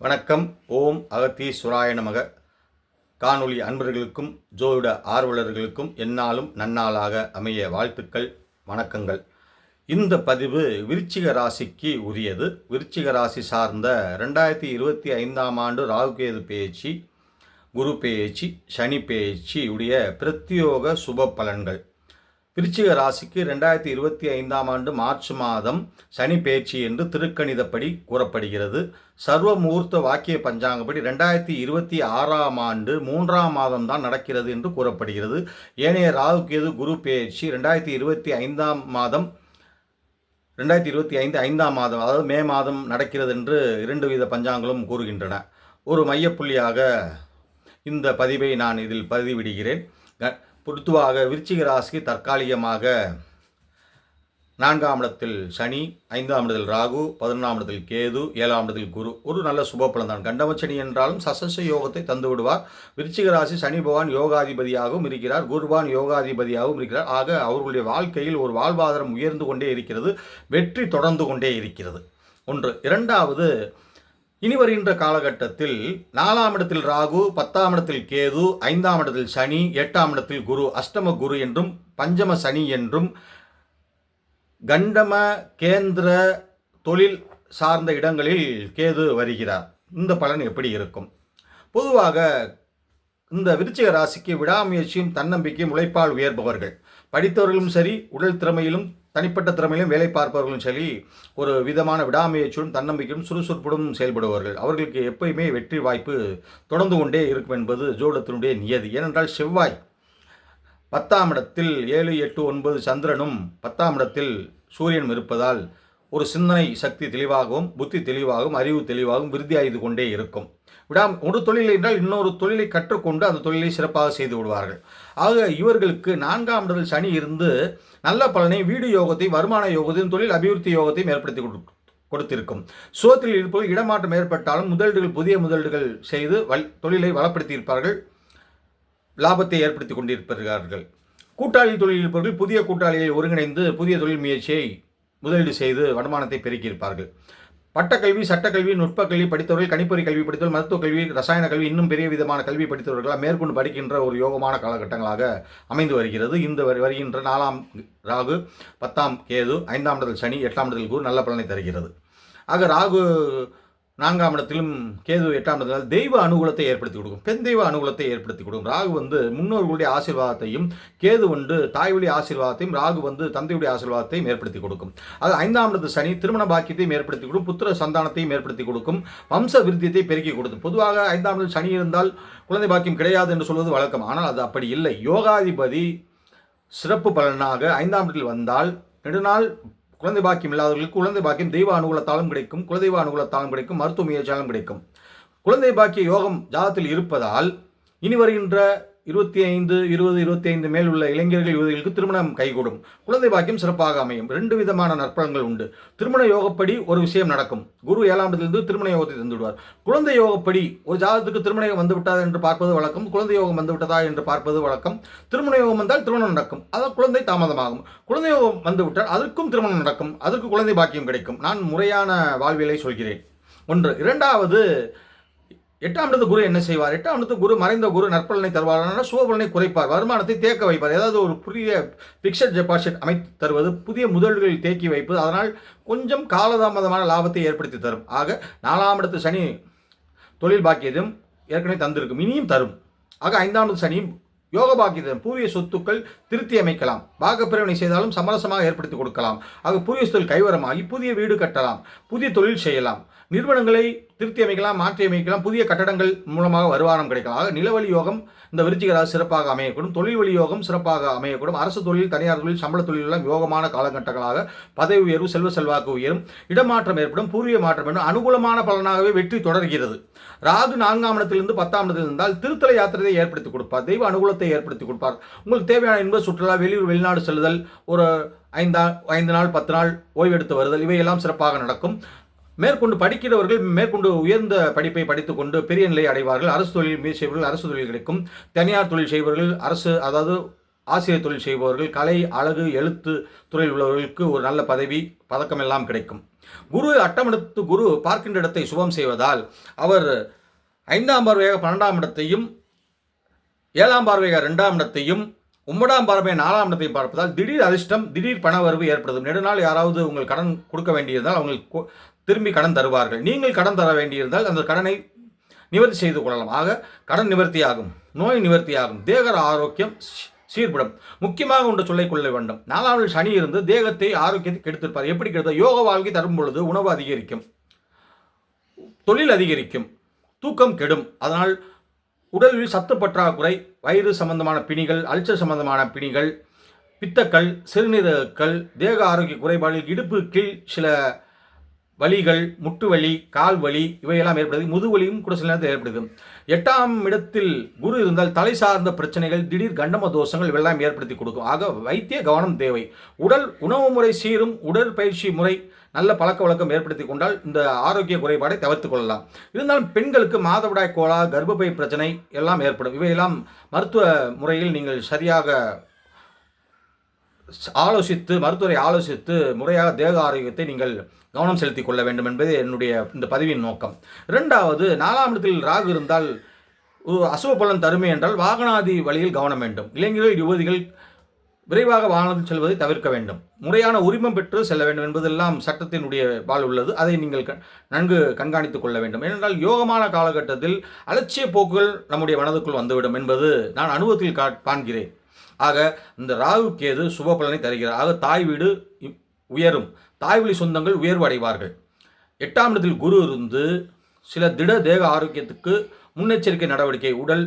வணக்கம். ஓம் அகத்தீஸ்வராய நமக. காணொளி அன்பர்களுக்கும் ஜோதிட ஆர்வலர்களுக்கும் என்னாலும் நன்னாளாக அமைய வாழ்த்துக்கள் வணக்கங்கள். இந்த பதிவு விருச்சிக ராசிக்கு உரியது. விருச்சிக ராசி சார்ந்த ரெண்டாயிரத்தி இருபத்தி ஐந்தாம் ஆண்டு ராகுகேது பேச்சு குரு பேச்சு சனி பேச்சு உடைய பிரத்யோக சுப பலன்கள். விருச்சிக ராசிக்கு ரெண்டாயிரத்தி இருபத்தி ஐந்தாம் ஆண்டு மார்ச் மாதம் சனி பேச்சு என்று திருக்கணிதப்படி கூறப்படுகிறது. சர்வ முகூர்த்த வாக்கிய பஞ்சாங்கப்படி ரெண்டாயிரத்தி இருபத்தி ஆறாம் ஆண்டு மூன்றாம் மாதம் தான் நடக்கிறது என்று கூறப்படுகிறது. ஏனைய ராகு கேது குரு பேச்சு ரெண்டாயிரத்தி இருபத்தி ஐந்தாம் மாதம் ரெண்டாயிரத்தி இருபத்தி ஐந்து ஐந்தாம் மாதம் அதாவது மே மாதம் நடக்கிறது என்று இரண்டு வித பஞ்சாங்களும் கூறுகின்றன. ஒரு மையப்புள்ளியாக இந்த பதிவை நான் இதில் பதிவிடுகிறேன். க- விருச்சிக ராசிக்கு தற்காலிகமாக நான்காம் இடத்தில் சனி ஐந்தாம் இடத்தில் ராகு பதினொன்றாம் இடத்தில் கேது ஏழாம் இடத்தில் குரு. ஒரு நல்ல சுப பலன் தான். கண்டமச்சனி என்றாலும் சசச யோகத்தை தந்து விடுவார். விருச்சிக ராசி சனி பகவான் யோகாதிபதியாகவும் இருக்கிறார். குருவான் யோகாதிபதியாகவும் இருக்கிறார். ஆக அவர்களுடைய வாழ்க்கையில் ஒரு வாழ்வாதாரம் உயர்ந்து கொண்டே இருக்கிறது. வெற்றி தொடர்ந்து கொண்டே இருக்கிறது. ஒன்று. இரண்டாவது இனி வருகின்ற காலகட்டத்தில் நாலாம் இடத்தில் ராகு பத்தாம் இடத்தில் கேது ஐந்தாம் இடத்தில் சனி எட்டாம் இடத்தில் குரு அஷ்டம குரு என்றும் பஞ்சம சனி என்றும் கண்டம கேந்திர தொழில் சார்ந்த இடங்களில் கேது வருகிறார். இந்த பலன் எப்படி இருக்கும்? பொதுவாக இந்த விருச்சிக ராசிக்கு விடாமுயற்சியும் தன்னம்பிக்கையும் உழைப்பால் உயர்பவர்கள். படித்தவர்களும் சரி உடல் திறமையிலும் தனிப்பட்ட திறமையிலும் வேலை பார்ப்பவர்களும் சரி ஒரு விதமான விடாமுயற்சியும் தன்னம்பிக்கையும் சுறுசுறுப்புடன் செயல்படுவார்கள் அவர்களுக்கு எப்பயுமே வெற்றி வாய்ப்பு தொடர்ந்து கொண்டே இருக்கும் என்பது ஜோடத்தினுடைய நியதி. ஏனென்றால் செவ்வாய் பத்தாம் இடத்தில் ஏழு எட்டு ஒன்பது சந்திரனும் பத்தாம் இடத்தில் சூரியனும் இருப்பதால் ஒரு சிந்தனை சக்தி தெளிவாகவும் புத்தி தெளிவாகவும் அறிவு தெளிவாகவும் விருத்தியாய்ந்து கொண்டே இருக்கும். விடாம் ஒரு தொழில் என்றால் இன்னொரு தொழிலை கற்றுக்கொண்டு அந்த தொழிலை சிறப்பாக செய்து விடுவார்கள் ஆக இவர்களுக்கு நான்காம் இடத்தில் சனி இருந்து நல்ல பலனை வீடு யோகத்தையும் வருமான யோகத்தையும் தொழில் அபிவிருத்தி யோகத்தையும் ஏற்படுத்தி கொடு கொடுத்திருக்கும். சோத்தில் இருப்பது இடமாற்றம் ஏற்பட்டாலும் முதலீடுகள் புதிய முதலீடுகள் செய்து வல் தொழிலை வளப்படுத்தியிருப்பார்கள். லாபத்தை ஏற்படுத்தி கொண்டிருப்பார்கள். கூட்டாளி தொழில் இருப்பவர்கள் புதிய கூட்டாளியை ஒருங்கிணைந்து புதிய தொழில் முயற்சியை முதலீடு செய்து வருமானத்தை பெருக்கியிருப்பார்கள். பட்டக்கல்வி சட்டக்கல்வி நுட்பக்கல்வி படித்தவர்கள் கணிப்பொறி கல்வி படித்தவர்கள் மருத்துவ கல்வி ரசாயன கல்வி இன்னும் பெரிய விதமான கல்வி படித்தவர்களாக மேற்கொண்டு படிக்கின்ற ஒரு யோகமான காலகட்டங்களாக அமைந்து வருகிறது. இந்த வருகின்ற நாலாம் ராகு பத்தாம் கேது ஐந்தாம் இடத்தில் சனி எட்டாம் இடத்தில் குரு நல்ல பலனை தருகிறது. ஆக ராகு நான்காம் இடத்திலும் கேது எட்டாம் இடத்தில் தெய்வ அனுகூலத்தை ஏற்படுத்தி கொடுக்கும். பெண் தெய்வ அனுகூலத்தை ஏற்படுத்தி கொடுக்கும். ராகு வந்து முன்னோர்களுடைய ஆசீர்வாதத்தையும் கேது வந்து தாய்வழி ஆசீர்வாதத்தையும் ராகு வந்து தந்தையுடைய ஆசீர்வாதத்தையும் ஏற்படுத்தி கொடுக்கும். அது ஐந்தாம் இடத்து சனி திருமண பாக்கியத்தையும் ஏற்படுத்தி கொடுக்கும். புத்திர சந்தானத்தையும் ஏற்படுத்தி கொடுக்கும். வம்ச விருத்தியத்தை பெருக்கி கொடுக்கும். பொதுவாக ஐந்தாம் இடத்தில் சனி இருந்தால் குழந்தை பாக்கியம் கிடையாது என்று சொல்வது வழக்கம். ஆனால் அது அப்படி இல்லை. யோகாதிபதி சிறப்பு பலனாக ஐந்தாம் இடத்தில் வந்தால் நெடுநாள் குழந்தை பாக்கியம் இல்லாதவர்களுக்கு குழந்தை பாக்கியம் தெய்வ அனுகூலத்தாலும் கிடைக்கும் குலதெய்வ அனுகூலத்தாலும் கிடைக்கும் மருத்துவ முயற்சியாலும் கிடைக்கும். குழந்தை பாக்கிய யோகம் ஜாதத்தில் இருப்பதால் இனி வருகின்ற இருபத்தி ஐந்து இருபது இருபத்தி ஐந்து மேல் உள்ள இளைஞர்கள் யுவதிகளுக்கு திருமணம் கைகூடும். குழந்தை பாக்கியம் சிறப்பாக அமையும். ரெண்டு விதமான நற்பலன்கள் உண்டு. திருமண யோகப்படி ஒரு விஷயம் நடக்கும். குரு ஏழாம் இடத்திலிருந்து திருமண யோகத்தை தந்துவிடுவார் குழந்தை யோகப்படி ஒரு ஜாதகத்துக்கு திருமண யோகம் வந்துவிட்டதா என்று பார்ப்பது வழக்கம். குழந்தை யோகம் வந்து விட்டதா என்று பார்ப்பது வழக்கம். திருமண யோகம் வந்தால் திருமணம் நடக்கும். அதாவது குழந்தை தாமதமாகும். குழந்தை யோகம் வந்து விட்டால் அதற்கும் திருமணம் நடக்கும். அதற்கு குழந்தை பாக்கியம் கிடைக்கும். நான் முறையான வாழ்வியலை சொல்கிறேன். ஒன்று. இரண்டாவது எட்டாம் இடத்து குரு என்ன செய்வார்? எட்டாம் இடத்து குரு மறைந்த குரு நற்பலனை தருவார். சுபபலனை குறைப்பார். வருமானத்தை தேக்க வைப்பார். ஏதாவது ஒரு புதிய பிக்சர் டெபாசிட் அமைத்து தருவது புதிய முதல்களில் தேக்கி வைப்பது அதனால் கொஞ்சம் காலதாமதமான லாபத்தை ஏற்படுத்தி தரும். ஆக நாலாம் இடத்து சனி தொழில் பாக்கியதும் ஏற்கனவே தந்திருக்கும். இனியும் தரும். ஆக ஐந்தாம் இடத்து சனியும் யோக பாக்கியதம் பூர்வீக சொத்துக்கள் திருத்தி அமைக்கலாம். பாகப்பிரிவினை செய்தாலும் சமரசமாக ஏற்படுத்தி கொடுக்கலாம். ஆக பூர்வீக சொத்தில் கைவரமாகி புதிய வீடு கட்டலாம். புதிய தொழில் செய்யலாம். நிறுவனங்களை திருத்தி அமைக்கலாம் மாற்றி அமைக்கலாம் புதிய கட்டடங்கள் மூலமாக வருமானம் கிடைக்கலாம். ஆக நிலவழி யோகம் இந்த விருச்சிக ராசி சிறப்பாக அமையக்கூடும். தொழில் வழி யோகம் சிறப்பாக அமையக்கூடும். அரசு தொழில் தனியார் தொழில் சம்பள தொழில் எல்லாம் யோகமான காலகட்டங்களாக பதவி உயர்வு செல்வ செல்வாக்கு உயரும். இடமாற்றம் ஏற்படும் பூர்வீக மாற்றம் ஏற்படும். அனுகூலமான பலனாகவே வெற்றி தொடர்கிறது. ராகு நான்காம் இடத்திலிருந்து பத்தாம் இடத்தில் இருந்தால் திருத்தல யாத்திரையை ஏற்படுத்தி கொடுப்பார். தெய்வ அனுகூலத்தை ஏற்படுத்தி கொடுப்பார். உங்களுக்கு தேவையான இன்ப சுற்றுலா வெளியூர் வெளிநாடு செல்லுதல் ஒரு ஐந்தா ஐந்து நாள் பத்து நாள் ஓய்வெடுத்து வருதல் இவையெல்லாம் சிறப்பாக நடக்கும். மேற்கொண்டு படிக்கிறவர்கள் மேற்கொண்டு உயர்ந்த படிப்பை படித்துக்கொண்டு பெரிய நிலை அடைவார்கள். அரசு தொழில் மீது செய்பவர்கள் அரசு தொழில் கிடைக்கும். தனியார் தொழில் செய்பவர்கள் அரசு அதாவது ஆசிரியர் தொழில் செய்பவர்கள் கலை அழகு எழுத்து துறையில் உள்ளவர்களுக்கு ஒரு நல்ல பதவி பதக்கம் எல்லாம் கிடைக்கும். குரு அட்டமிடத்து குரு பார்க்கின்ற இடத்தை சுபம் செய்வதால் அவர் ஐந்தாம் பார்வையாக பன்னெண்டாம் இடத்தையும் ஏழாம் பார்வையாக ரெண்டாம் இடத்தையும் ஒன்பதாம் பார்வை நாலாம் இடத்தையும் பார்ப்பதால் திடீர் அதிர்ஷ்டம் திடீர் பண வரவு ஏற்படுத்தும். நெடுநாள் யாராவது உங்கள் கடன் கொடுக்க வேண்டியதால் அவங்களுக்கு திரும்பி கடன் தருவார்கள். நீங்கள் கடன் தர வேண்டியிருந்தால் அந்த கடனை நிவர்த்தி செய்து கொள்ளலாம். ஆக கடன் நிவர்த்தியாகும் நோய் நிவர்த்தியாகும் தேக ஆரோக்கியம் சீர்படும். முக்கியமாக ஒன்று சொல்லிக்கொள்ள வேண்டும். நாலாவது சனி இருந்து தேகத்தை ஆரோக்கியத்தை கெடுத்திருப்பார். எப்படி கெடுத்த யோக வாழ்க்கை தரும் பொழுது உணவு அதிகரிக்கும் தொழில் அதிகரிக்கும் தூக்கம் கெடும். அதனால் உடலில் சத்து பற்றாக்குறை வயிறு சம்பந்தமான பிணிகள் அல்சர் சம்பந்தமான பிணிகள் பித்தக்கள் சிறுநீரகக்கள் தேக ஆரோக்கிய குறைபாடுகள் இடுப்பு கீழ் சில வலிகள் முட்டு வலி கால் வலி இவையெல்லாம் ஏற்படுது. முதுவலியும் கூட சில நேரத்தில் ஏற்படுது. எட்டாம் இடத்தில் குரு இருந்தால் தலை சார்ந்த பிரச்சனைகள் திடீர் கண்டம தோஷங்கள் இவெல்லாம் ஏற்படுத்தி கொடுக்கும். ஆக வைத்திய கவனம் தேவை. உடல் உணவு முறை சீரும் உடற்பயிற்சி முறை நல்ல பழக்க வழக்கம் ஏற்படுத்தி கொண்டால் இந்த ஆரோக்கிய குறைபாடை தவிர்த்து கொள்ளலாம். இருந்தாலும் பெண்களுக்கு மாதவிடாய் கோளா கர்ப்பப்பை பிரச்சனை எல்லாம் ஏற்படும். இவையெல்லாம் மருத்துவ முறையில் நீங்கள் சரியாக ஆலோசித்து மருத்துவரை ஆலோசித்து முறையாக தேக ஆரோக்கியத்தை நீங்கள் கவனம் செலுத்திக் கொள்ள வேண்டும் என்பது என்னுடைய இந்த பதிவின் நோக்கம். ரெண்டாவது நாலாம் இடத்தில் ராகு இருந்தால் அசுவ பலன் தருமை என்றால் வாகனாதி வழியில் கவனம் வேண்டும். இளைஞர்கள் யுவதிகள் விரைவாக வாகனத்தில் செல்வதை தவிர்க்க வேண்டும். முறையான உரிமம் பெற்று செல்ல வேண்டும் என்பதெல்லாம் சட்டத்தினுடைய பால் உள்ளது. அதை நீங்கள் நன்கு கண்காணித்துக் கொள்ள வேண்டும். ஏனென்றால் யோகமான காலகட்டத்தில் அலட்சிய போக்குகள் நம்முடைய மனதுக்குள் வந்துவிடும் என்பது நான் அனுபவத்தில் காண்கிறேன். ஆக இந்த ராகு கேது சுப பலனை தருகிறார். ஆக தாய் வீடு உயரும். தாய் வழி சொந்தங்கள் உயர்வு அடைவார்கள். எட்டாம் இடத்தில் குரு இருந்து சில திட தேக ஆரோக்கியத்துக்கு முன்னெச்சரிக்கை நடவடிக்கை உடல்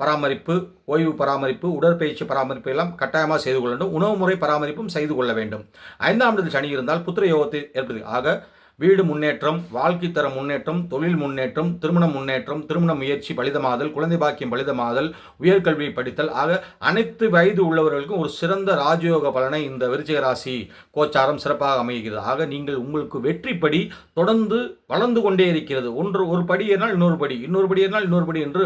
பராமரிப்பு ஓய்வு பராமரிப்பு உடற்பயிற்சி பராமரிப்பு எல்லாம் கட்டாயமாக செய்து கொள்ள வேண்டும். உணவு முறை பராமரிப்பும் செய்து கொள்ள வேண்டும். ஐந்தாம் இடத்தில் சனி இருந்தால் புத்திர யோகத்தை ஏற்படுது ஆக வீடு முன்னேற்றம் வாழ்க்கை தர முன்னேற்றம் தொழில் முன்னேற்றம் திருமண முன்னேற்றம் திருமண முயற்சி பலிதமாதல் குழந்தை பாக்கியம் பலிதமாதல் உயர்கல்வி படித்தல் ஆக அனைத்து வயது உள்ளவர்களுக்கும் ஒரு சிறந்த ராஜயோக பலனை இந்த விருச்சிக ராசி கோச்சாரம் சிறப்பாக அமைகிறது. ஆக நீங்கள் உங்களுக்கு வெற்றிப்படி தொடர்ந்து வளர்ந்து கொண்டே இருக்கிறது. ஒன்று ஒரு படி ஏறினால் இன்னொரு படி இன்னொரு படி ஏறினால் இன்னொரு படி என்று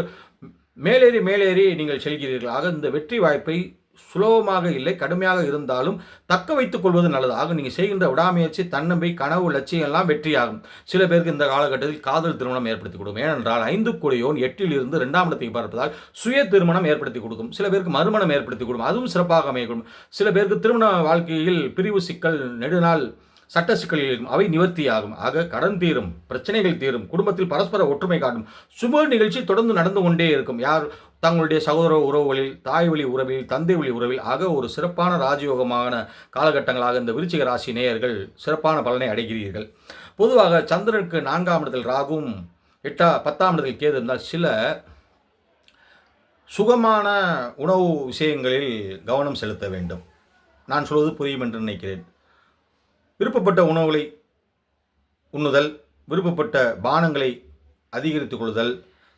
மேலேறி மேலேறி நீங்கள் செல்கிறீர்கள். ஆக இந்த வெற்றி வாய்ப்பை சுலபமாக இல்லை கடுமையாக இருந்தாலும் தக்க வைத்துக் கொள்வது நல்லது. நீங்கள் செய்கின்ற விடாமுயற்சி தன்னம்பை கனவு லட்சியம் எல்லாம் வெற்றியாகும். சில பேருக்கு இந்த காலகட்டத்தில் காதல் திருமணம் ஏற்படுத்தி கொடுக்கும். ஏனென்றால் ஐந்து கோடியோன் எட்டில் இருந்து இரண்டாம் இடத்தை பார்ப்பதால் சுய திருமணம் ஏற்படுத்தி கொடுக்கும். சில பேருக்கு மறுமணம் ஏற்படுத்தி கொடுக்கும். அதுவும் சிறப்பாக அமையக்கூடும் சில பேருக்கு திருமண வாழ்க்கையில் பிரிவு சிக்கல் நெடுநாள் சட்ட சிக்கல்கள் அவை நிவர்த்தியாகும். ஆக கடன் தீரும் பிரச்சனைகள் தீரும் குடும்பத்தில் பரஸ்பர ஒற்றுமை காட்டும். சுப நிகழ்ச்சி தொடர்ந்து நடந்து கொண்டே இருக்கும். யார் தங்களுடைய சகோதர உறவுகளில் தாய் வழி உறவில் தந்தை வழி உறவில் ஆக ஒரு சிறப்பான ராஜயோகமான காலகட்டங்களாக இந்த விருச்சிக ராசி நேயர்கள் சிறப்பான பலனை அடைகிறீர்கள். பொதுவாக சந்திரனுக்கு நான்காம் இடத்தில் ராகும் எட்டா பத்தாம் இடத்தில் கேது இருந்தால் சில சுகமான உணவு விஷயங்களில் கவனம் செலுத்த வேண்டும். நான் சொல்வது புரியும் என்று நினைக்கிறேன். விருப்பப்பட்ட உணவுகளை உண்ணுதல் விருப்பப்பட்ட பானங்களை அதிகரித்துக் கொள்ளுதல்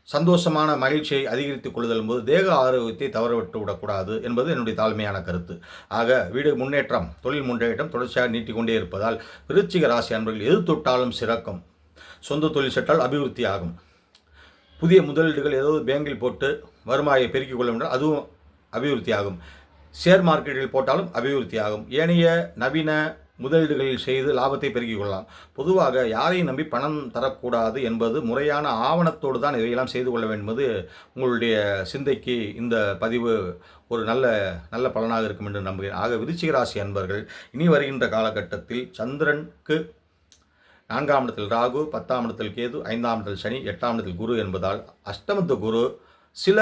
சந்தோஷமான மகிழ்ச்சியை அதிகரித்துக் கொள்ளுதல் போது தேக ஆரோக்கியத்தை தவறவிட்டு விடக்கூடாது என்பது என்னுடைய தாழ்மையான கருத்து. ஆக வீடு முன்னேற்றம் தொழில் முன்னேற்றம் தொடர்ச்சியாக நீட்டிக்கொண்டே இருப்பதால் விருச்சிக ராசி அன்பர்கள் எது தொட்டாலும் சிறக்கும். சொந்த தொழில் செட்டால் அபிவிருத்தி ஆகும் புதிய முதலீடுகள் ஏதாவது பேங்கில் போட்டு வருமாயை பெருக்கிக் கொள்ள முடியும் அதுவும் அபிவிருத்தி ஆகும் ஷேர் மார்க்கெட்டில் போட்டாலும் அபிவிருத்தி ஆகும் ஏனைய நவீன முதலீடுகளில் செய்து லாபத்தை பெருக்கிக் கொள்ளலாம். பொதுவாக யாரையும் நம்பி பணம் தரக்கூடாது என்பது முறையான ஆவணத்தோடு தான் இதையெல்லாம் செய்து கொள்ள வேண்டும் என்பது உங்களுடைய சிந்தைக்கு இந்த பதிவு ஒரு நல்ல நல்ல பலனாக இருக்கும் என்று நம்புகிறேன். ஆக விருச்சிகராசி அன்பர்கள் இனி வருகின்ற காலகட்டத்தில் சந்திரனுக்கு நான்காம் இடத்தில் ராகு பத்தாம் இடத்தில் கேது ஐந்தாம் இடத்தில் சனி எட்டாம் இடத்தில் குரு என்பதால் அஷ்டமத்து குரு சில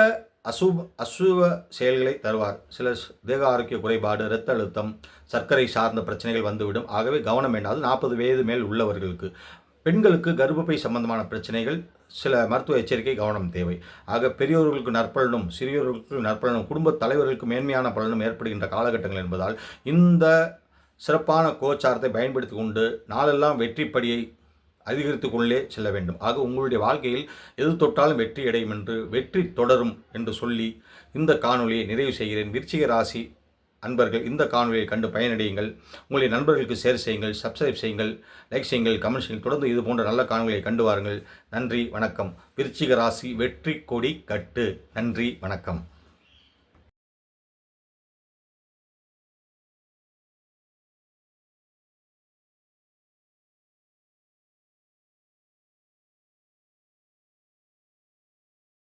அசுப அசுவ செயல்களை தருவார். சில தேக ஆரோக்கிய குறைபாடு இரத்த அழுத்தம் சர்க்கரை சார்ந்த பிரச்சனைகள் வந்துவிடும். ஆகவே கவனம் வேண்டாது. நாற்பது வயது மேல் உள்ளவர்களுக்கு. பெண்களுக்கு கர்ப்பப்பை சம்பந்தமான பிரச்சனைகள் சில மருத்துவ எச்சரிக்கை கவனம் தேவை. ஆக பெரியோர்களுக்கு நற்பலனும் சிறியோர்களுக்கு நற்பலனும் குடும்ப தலைவர்களுக்கு மேன்மையான பலனும் ஏற்படுகின்ற காலகட்டங்கள் என்பதால் இந்த சிறப்பான கோச்சாரத்தை பயன்படுத்தி கொண்டு நாளெல்லாம் வெற்றிப்படியை அதிகரித்து கொள்ளே செல்ல வேண்டும். ஆக உங்களுடைய வாழ்க்கையில் எது தொட்டாலும் வெற்றி அடையும் என்று வெற்றி தொடரும் என்று சொல்லி இந்த காணொலியை நிறைவு செய்கிறேன். விருச்சிக ராசி அன்பர்கள் இந்த காணொலியை கண்டு பயனடையுங்கள். உங்களுடைய நண்பர்களுக்கு ஷேர் செய்யுங்கள் சப்ஸ்கிரைப் செய்யுங்கள் லைக் செய்யுங்கள் கமெண்ட் செய்யுங்கள். தொடர்ந்து இது போன்ற நல்ல காணொலியை கண்டு வாருங்கள். நன்றி வணக்கம். விருச்சிக ராசி வெற்றி கொடி கட்டு. நன்றி வணக்கம்.